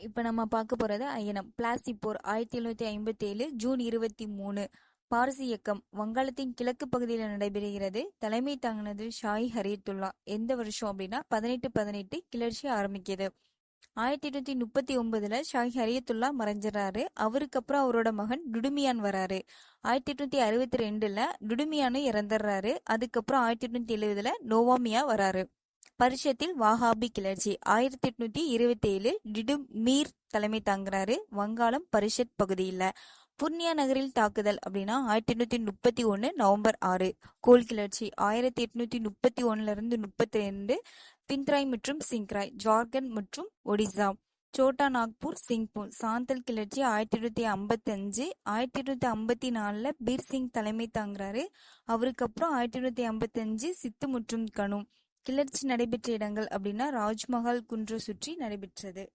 இப்போ நம்ம பார்க்க போகிறது அயனம் பிளாஸ்டிக் போர் ஆயிரத்தி எழுநூற்றி ஐம்பத்தி ஏழு ஜூன் இருபத்தி மூணு பாரசி இயக்கம் வங்காளத்தின் கிழக்கு பகுதியில் நடைபெறுகிறது. தலைமை தாங்கினது ஷாய் ஹரியத்துல்லா எந்த வருஷம் அப்படின்னா பதினெட்டு பதினெட்டு கிளர்ச்சி ஆரம்பிக்குது. ஆயிரத்தி எட்நூத்தி முப்பத்தி ஒன்பதுல ஷாஹி ஹரியத்துல்லா மறைஞ்சிடறாரு அவருக்கு அப்புறம் அவரோட மகன் டுடுமியான் வராரு. ஆயிரத்தி எட்நூத்தி அறுபத்தி ரெண்டுல டுடுமியானு இறந்துடுறாரு அதுக்கப்புறம் ஆயிரத்தி எட்நூத்தி எழுபதுல நோவாமியா வராரு. பரிஷத்தில் வஹாபி கிளர்ச்சி. ஆயிரத்தி எட்நூத்தி இருபத்தி ஏழு டிடும் மீர் தலைமை தாங்குறாரு. வங்காளம் பரிஷத் பகுதியில் புர்னியா நகரில் தாக்குதல் அப்படின்னா ஆயிரத்தி எட்நூத்தி முப்பத்தி ஒன்று நவம்பர் ஆறு. கோல் கிளர்ச்சி. ஆயிரத்தி எட்நூத்தி முப்பத்தி ஒன்னுல இருந்து முப்பத்தி ரெண்டு பிந்த்ராய் மற்றும் சிங்க்ராய் ஜார்க்கண்ட் மற்றும் ஒடிசா. சோட்டா நாக்பூர் சிங்பூர் சாந்தல் கிளர்ச்சி ஆயிரத்தி எட்நூத்தி ஐம்பத்தி அஞ்சு ஆயிரத்தி எட்நூத்தி ஐம்பத்தி நாலுல பீர் சிங் தலைமை தாங்குறாரு. அவருக்கு அப்புறம் ஆயிரத்தி எட்நூத்தி ஐம்பத்தி அஞ்சு சித்து மற்றும் கனு. கிளர்ச்சி நடைபெற்ற இடங்கள் அப்படின்னா ராஜ்மஹால் குன்று சுற்றி நடைபெற்றது.